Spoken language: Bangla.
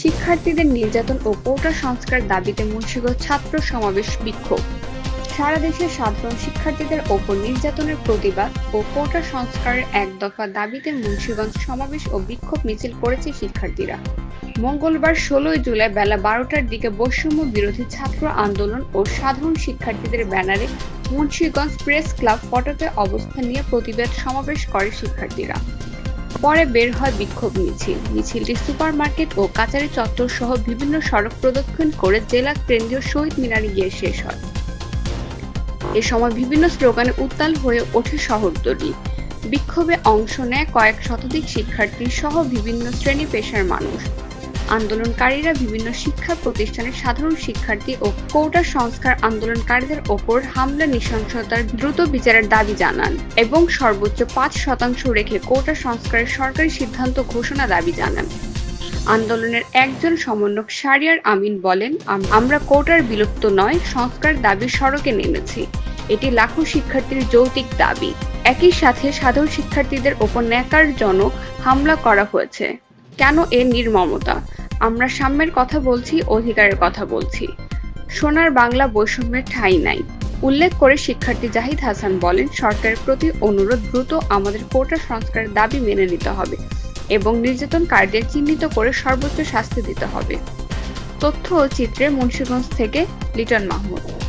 শিক্ষার্থীদের নির্যাতন ও কোটা সংস্কার দাবিতে মুন্সিগঞ্জ ছাত্র সমাবেশ বিক্ষোভ। সারা দেশের সাধারণ শিক্ষার্থীদের ওপর নির্যাতনের প্রতিবাদ ও কোটা সংস্কারের এক দফা দাবিতে মুন্সিগঞ্জ সমাবেশ ও বিক্ষোভ মিছিল করেছে শিক্ষার্থীরা। মঙ্গলবার ষোলোই জুলাই বেলা বারোটার দিকে বৈষম্য বিরোধী ছাত্র আন্দোলন ও সাধারণ শিক্ষার্থীদের ব্যানারে মুন্সিগঞ্জ প্রেস ক্লাব ফটোতে অবস্থান নিয়ে প্রতিবাদ সমাবেশ করে শিক্ষার্থীরা। পরে বের হয় বিক্ষোভ মিছিল। মিছিলটি সুপারমার্কেট ও কাচারি চত্বর সহ বিভিন্ন সড়ক প্রদক্ষিণ করে জেলা কেন্দ্রীয় শহীদ মিনারে গিয়ে শেষ হয়। এ সময় বিভিন্ন স্লোগানে উত্তাল হয়ে ওঠে শহরতলি বিক্ষোভে অংশ নেয় কয়েক শতাধিক শিক্ষার্থী সহ বিভিন্ন শ্রেণি পেশার মানুষ। আন্দোলনকারীরা বিভিন্ন শিক্ষা প্রতিষ্ঠানের সাধারণ শিক্ষার্থী ও কোটা সংস্কার আন্দোলনকারীদের ওপর হামলা নৃশংসতার দ্রুত বিচারের দাবি জানান এবং সর্বোচ্চ পাঁচ শতাংশ রেখে কোটা সংস্কারের সরকারি সিদ্ধান্ত ঘোষণা দাবি জানান। আন্দোলনের একজন সমন্বয়ক শারিয়ার আমিন বলেন, "আম- আমরা কোটার বিলুপ্ত নয় সংস্কার দাবি সড়কে নেমেছি। এটি লাখো শিক্ষার্থীর যৌতিক দাবি। একই সাথে সাধারণ শিক্ষার্থীদের ওপর ন্যাকারজনক হামলা করা হয়েছে। কেন এর নির্মমতা? আমরা সাম্যের কথা বলছি, অধিকারের কথা বলছি। সোনার বাংলা বৈষম্যের ঠাঁই নাই। উল্লেখ করে শিক্ষার্থী জাহিদ হাসান বলেন, সরকারের প্রতি অনুরোধ দ্রুত আমাদের কোটা সংস্কারের দাবি মেনে নিতে হবে এবং নির্যাতন নির্যাতনকারীদের চিহ্নিত করে সর্বোচ্চ শাস্তি দিতে হবে। তথ্য ও চিত্রে মুন্সিগঞ্জ থেকে লিটন মাহমুদ।